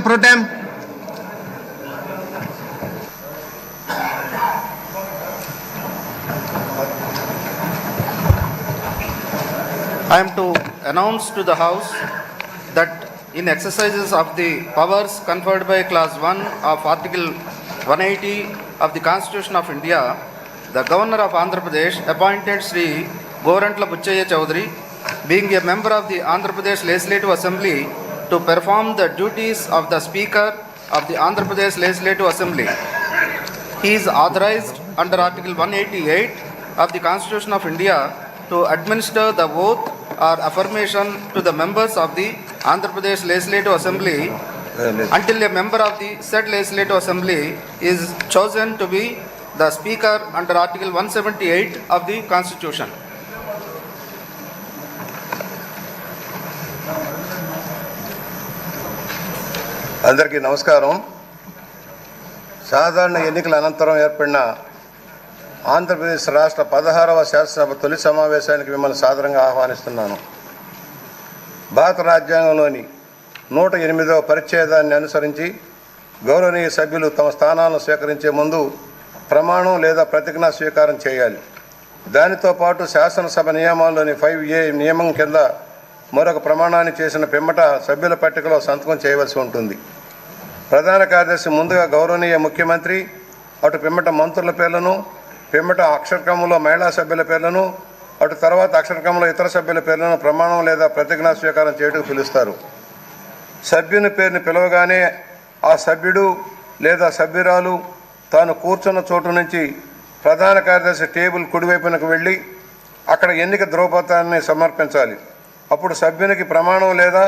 Pro Tem. I am to announce to the House that in exercises of the powers conferred by Clause 1 of Article 180 of the Constitution of India, the Governor of Andhra Pradesh appointed Sri Gorantla Buchaya Chowdhury, being a member of the Andhra Pradesh Legislative Assembly, to perform the duties of the Speaker of the Andhra Pradesh Legislative Assembly. He is authorized under Article 188 of the Constitution of India to administer the oath or affirmation to the members of the Andhra Pradesh Legislative Assembly until a member of the said Legislative Assembly is chosen to be the Speaker under Article 178 of the Constitution. అందరికీ నమస్కారం. సాధారణ ఎన్నికల అనంతరం ఏర్పడిన ఆంధ్రప్రదేశ్ రాష్ట్ర పదహారవ శాసనసభ తొలి సమావేశానికి మిమ్మల్ని సాధారణంగా ఆహ్వానిస్తున్నాను. భారత రాజ్యాంగంలోని నూట ఎనిమిదవ పరిచ్ఛేదాన్ని అనుసరించి గౌరవనీయ సభ్యులు తమ స్థానాలను స్వీకరించే ముందు ప్రమాణం లేదా ప్రతిజ్ఞా స్వీకారం చేయాలి. దానితో పాటు శాసనసభ నియమాల్లోని ఫైవ్ ఏ నియమం కింద మరొక ప్రమాణాన్ని చేసిన పిమ్మట సభ్యుల పట్టికలో సంతకం చేయవలసి ఉంటుంది. ప్రధాన కార్యదర్శి ముందుగా గౌరవనీయ ముఖ్యమంత్రి అటు పిమ్మట మంత్రుల పేర్లను పిమ్మట అక్షరక్రమంలో మహిళా సభ్యుల పేర్లను అటు తర్వాత అక్షరక్రమంలో ఇతర సభ్యుల పేర్లను ప్రమాణం లేదా ప్రతిజ్ఞా స్వీకారం చేయటకు పిలుస్తారు. సభ్యుని పేరుని పిలవగానే ఆ సభ్యుడు లేదా సభ్యురాలు తాను కూర్చున్న చోటు నుంచి ప్రధాన కార్యదర్శి టేబుల్ కుడివైపునకు వెళ్ళి అక్కడ ఎన్నిక ధ్రువపత్రాన్ని సమర్పించాలి. అప్పుడు సభ్యునికి ప్రమాణం లేదా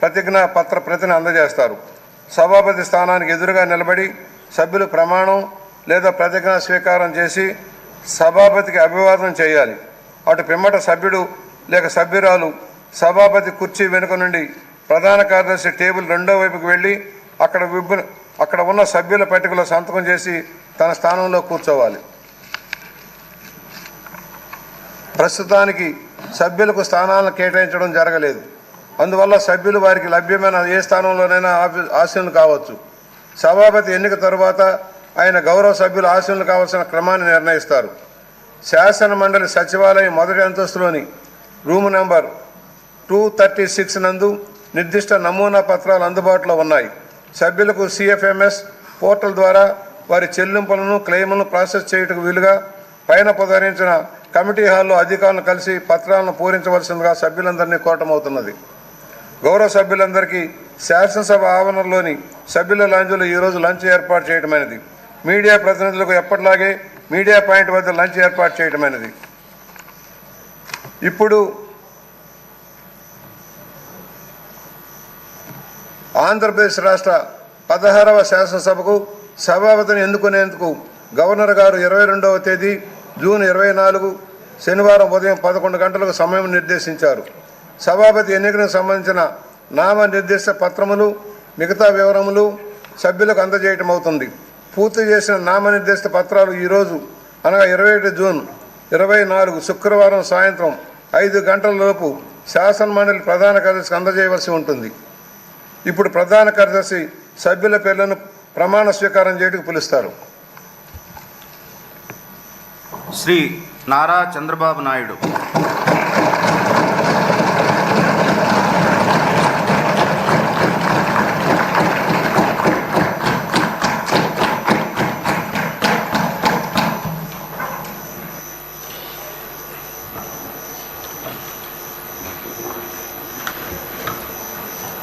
ప్రతిజ్ఞా పత్ర ప్రతిని అందజేస్తారు. సభాపతి స్థానానికి ఎదురుగా నిలబడి సభ్యులు ప్రమాణం లేదా ప్రతిజ్ఞా స్వీకారం చేసి సభాపతికి అభివాదం చేయాలి. అటు పిమ్మట సభ్యుడు లేక సభ్యురాలు సభాపతి కుర్చీ వెనుక నుండి ప్రధాన కార్యదర్శి టేబుల్ రెండో వైపుకి వెళ్ళి అక్కడ విబ్బు అక్కడ ఉన్న సభ్యుల పట్టికలో సంతకం చేసి తన స్థానంలో కూర్చోవాలి. ప్రస్తుతానికి సభ్యులకు స్థానాలను కేటాయించడం జరగలేదు. అందువల్ల సభ్యులు వారికి లభ్యమైన ఏ స్థానంలోనైనా ఆఫీ- ఆసీనులు కావచ్చు. సభాపతి ఎన్నిక తరువాత ఆయన గౌరవ సభ్యులు ఆసీనులు కావాల్సిన క్రమాన్ని నిర్ణయిస్తారు. శాసన మండలి సచివాలయం మొదటి అంతస్తులోని room number two thirty six నందు నిర్దిష్ట నమూనా పత్రాలు అందుబాటులో ఉన్నాయి. సభ్యులకు సిఎఫ్ఎంఎస్ పోర్టల్ ద్వారా వారి చెల్లింపులను క్లెయిములను ప్రాసెస్ చేయుటకు వీలుగా పైన పొదరించిన కమిటీ హాల్లో అధికారులను కలిసి పత్రాలను పూరించవలసిందిగా సభ్యులందరినీ కోటమవుతున్నది గౌరవ సభ్యులందరికీ శాసనసభ ఆవరణలోని సభ్యుల లాంజ్లో ఈరోజు లంచ్ ఏర్పాటు చేయటమైనది. మీడియా ప్రతినిధులకు ఎప్పటిలాగే మీడియా పాయింట్ వద్ద లంచ్ ఏర్పాటు చేయటమైనది. ఇప్పుడు ఆంధ్రప్రదేశ్ రాష్ట్ర పదహారవ శాసనసభకు సభాపతిని ఎన్నుకునేందుకు గవర్నర్ గారు ఇరవై రెండవ తేదీ జూన్ ఇరవై నాలుగు శనివారం ఉదయం పదకొండు గంటలకు సమయం నిర్దేశించారు. సభాపతి ఎన్నికలకు సంబంధించిన నామనిర్దిష్ట పత్రములు మిగతా వివరములు సభ్యులకు అందజేయటం అవుతుంది. పూర్తి చేసిన నామనిర్దిష్ట పత్రాలు ఈరోజు అనగా ఇరవై ఒకటి జూన్ ఇరవై నాలుగు శుక్రవారం సాయంత్రం ఐదు గంటలలోపు శాసనమండలి శాసన మండలి ప్రధాన కార్యదర్శికి అందజేయవలసి ఉంటుంది. ఇప్పుడు ప్రధాన కార్యదర్శి సభ్యుల పేర్లను ప్రమాణ స్వీకారం చేయటకు పిలుస్తారు. శ్రీ నారా చంద్రబాబు నాయుడు.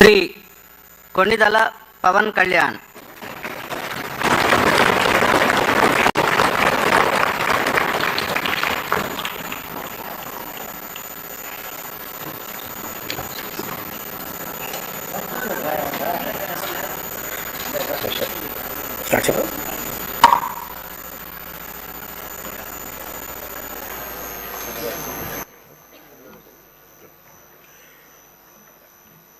శ్రీ కొన్నిదల పవన్ కళ్యాణ్.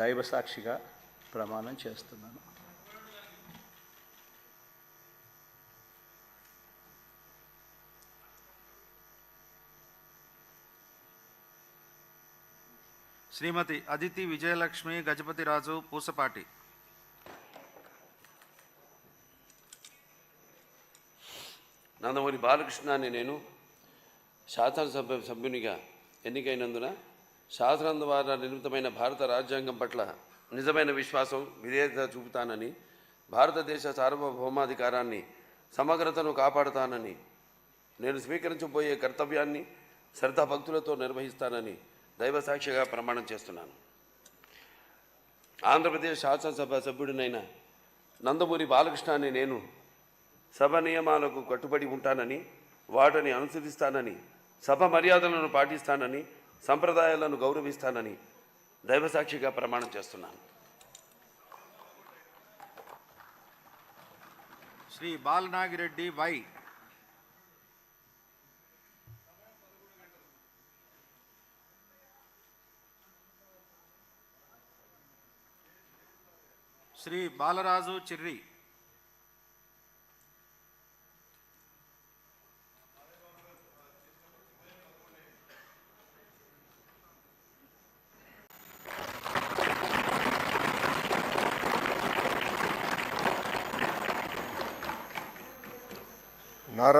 దైవసాక్షిగా ప్రమాణం చేస్తున్నాను. శ్రీమతి అదితి విజయలక్ష్మి గజపతిరాజు పూసపాటి. నందమూరి బాలకృష్ణాన్ని నేను శాసనసభ సభ్యునిగా ఎన్నికైనందున శాసనం ద్వారా నిర్మితమైన భారత రాజ్యాంగం పట్ల నిజమైన విశ్వాసం విధేయత చూపుతానని భారతదేశ సార్వభౌమాధికారాన్ని సమగ్రతను కాపాడుతానని నేను స్వీకరించబోయే కర్తవ్యాన్ని శ్రద్ధాభక్తులతో నిర్వహిస్తానని దైవసాక్షిగా ప్రమాణం చేస్తున్నాను. ఆంధ్రప్రదేశ్ శాసనసభ సభ్యుడినైన నందమూరి బాలకృష్ణాన్ని నేను సభ నియమాలకు కట్టుబడి ఉంటానని వాటిని అనుసరిస్తానని సభ మర్యాదలను పాటిస్తానని సంప్రదాయాలను గౌరవిస్తానని దైవసాక్షిగా ప్రమాణం చేస్తున్నాను. శ్రీ బాలనాగిరెడ్డి వై. శ్రీ బాలరాజు చిర్రి నారా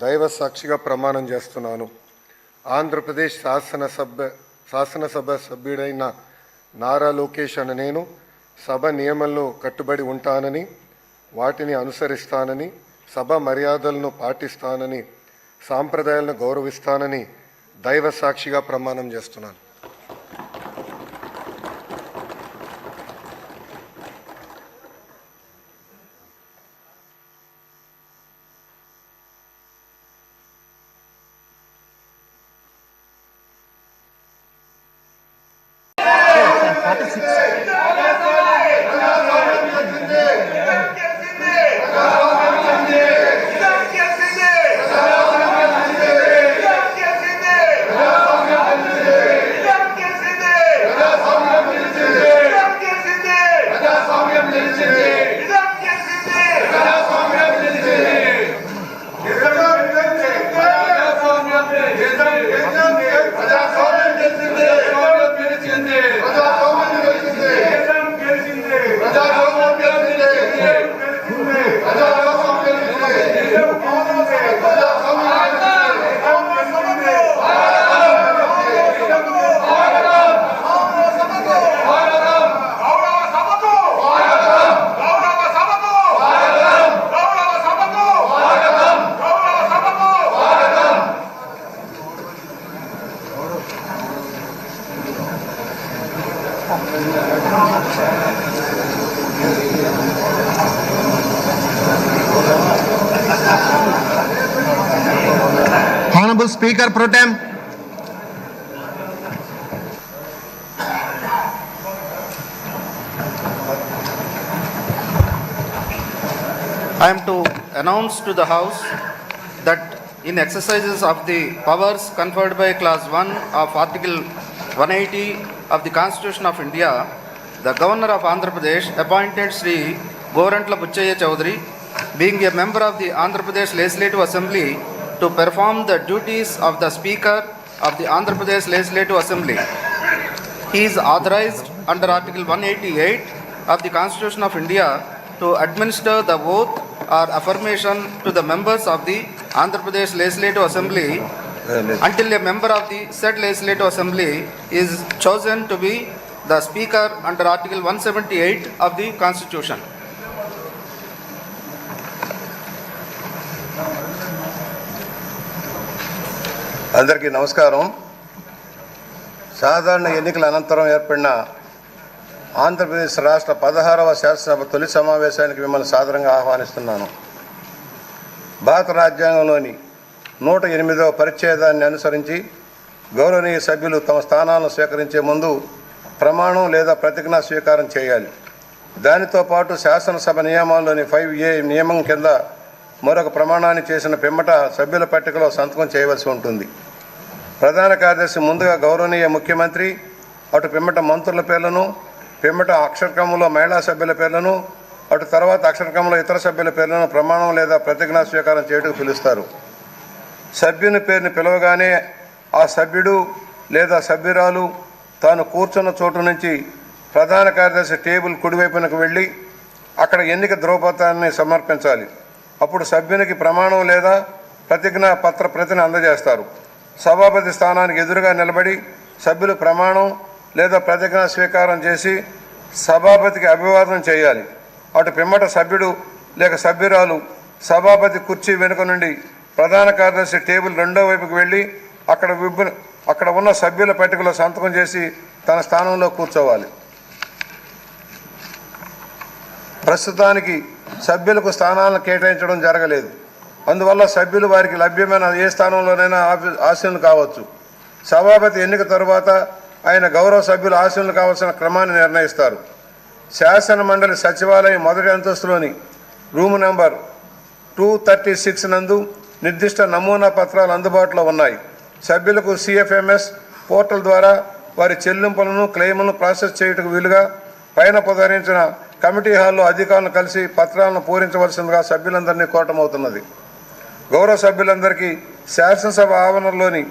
దైవ సాక్షిగా ప్రమాణం చేస్తున్నాను. ఆంధ్రప్రదేశ్ శాసనసభ శాసనసభ సభ్యుడైన నారా లోకేష్ అని నేను సభ నియమంలో కట్టుబడి ఉంటానని వాటిని అనుసరిస్తానని సభ మర్యాదలను పాటిస్తానని సాంప్రదాయాలను గౌరవిస్తానని దైవ సాక్షిగా ప్రమాణం చేస్తున్నాను. Speaker Tem, I am to announce to the House that in exercises of the powers conferred by Clause 1 of Article 180 of the Constitution of India, the Governor of Andhra Pradesh appointed Sri Gorantla Buchaya Chowdhury, being a member of the Andhra Pradesh Legislative Assembly, to perform the duties of the Speaker of the Andhra Pradesh Legislative Assembly. He is authorized under Article 188 of the Constitution of India to administer the oath or affirmation to the members of the Andhra Pradesh Legislative Assembly until a member of the said legislative assembly is chosen to be the speaker under Article 178 of the Constitution. అందరికీ నమస్కారం. సాధారణ ఎన్నికల అనంతరం ఏర్పడిన ఆంధ్రప్రదేశ్ రాష్ట్ర పదహారవ శాసనసభ తొలి సమావేశానికి మిమ్మల్ని సాధారణంగా ఆహ్వానిస్తున్నాను. భారత రాజ్యాంగంలోని నూట ఎనిమిదవ పరిచ్ఛేదాన్ని అనుసరించి గౌరవనీయ సభ్యులు తమ స్థానాలను స్వీకరించే ముందు ప్రమాణం లేదా ప్రతిజ్ఞా స్వీకారం చేయాలి. దానితో పాటు శాసనసభ నియమాల్లోని ఫైవ్ ఏ నియమం కింద మరొక ప్రమాణాన్ని చేసిన పిమ్మట సభ్యుల పట్టికలో సంతకం చేయవలసి ఉంటుంది. ప్రధాన కార్యదర్శి ముందుగా గౌరవనీయ ముఖ్యమంత్రి అటు పిమ్మట మంత్రుల పేర్లను పిమ్మట అక్షరక్రమంలో మహిళా సభ్యుల పేర్లను అటు తర్వాత అక్షరక్రమంలో ఇతర సభ్యుల పేర్లను ప్రమాణం లేదా ప్రతిజ్ఞా స్వీకారం చేయటకు పిలుస్తారు. సభ్యుని పేరుని పిలవగానే ఆ సభ్యుడు లేదా సభ్యురాలు తాను కూర్చున్న చోటు నుంచి ప్రధాన కార్యదర్శి టేబుల్ కుడివైపునకు వెళ్ళి అక్కడ ఎన్నిక ధ్రువపత్రాన్ని సమర్పించాలి. అప్పుడు సభ్యునికి ప్రమాణం లేదా ప్రతిజ్ఞా పత్ర ప్రతిని అందజేస్తారు. సభాపతి స్థానానికి ఎదురుగా నిలబడి సభ్యులు ప్రమాణం లేదా ప్రతిజ్ఞా స్వీకారం చేసి సభాపతికి అభివాదం చేయాలి. అటు పిమ్మట సభ్యుడు లేక సభ్యురాలు సభాపతి కుర్చీ వెనుక నుండి ప్రధాన కార్యదర్శి టేబుల్ రెండో వైపుకి వెళ్ళి అక్కడ విబ్బు అక్కడ ఉన్న సభ్యుల పట్టికలో సంతకం చేసి తన స్థానంలో కూర్చోవాలి. ప్రస్తుతానికి సభ్యులకు స్థానాలను కేటాయించడం జరగలేదు. అందువల్ల సభ్యులు వారికి లభ్యమైన ఏ స్థానంలోనైనా ఆఫీ ఆశీనులు కావచ్చు. సభాపతి ఎన్నిక తరువాత ఆయన గౌరవ సభ్యులు ఆశీనులు కావాల్సిన క్రమాన్ని నిర్ణయిస్తారు. శాసన మండలి సచివాలయం మొదటి అంతస్తులోని room number two thirty six నందు నిర్దిష్ట నమూనా పత్రాలు అందుబాటులో ఉన్నాయి. సభ్యులకు సిఎఫ్ఎంఎస్ పోర్టల్ ద్వారా వారి చెల్లింపులను క్లెయిములను ప్రాసెస్ చేయుటకు వీలుగా పైన పొదరించిన కమిటీ హాల్లో అధికారులను కలిసి పత్రాలను పూరించవలసిందిగా సభ్యులందరినీ కోరటమవుతున్నది. గౌరవ సభ్యులందరికీ శాసనసభ ఆవరణలోని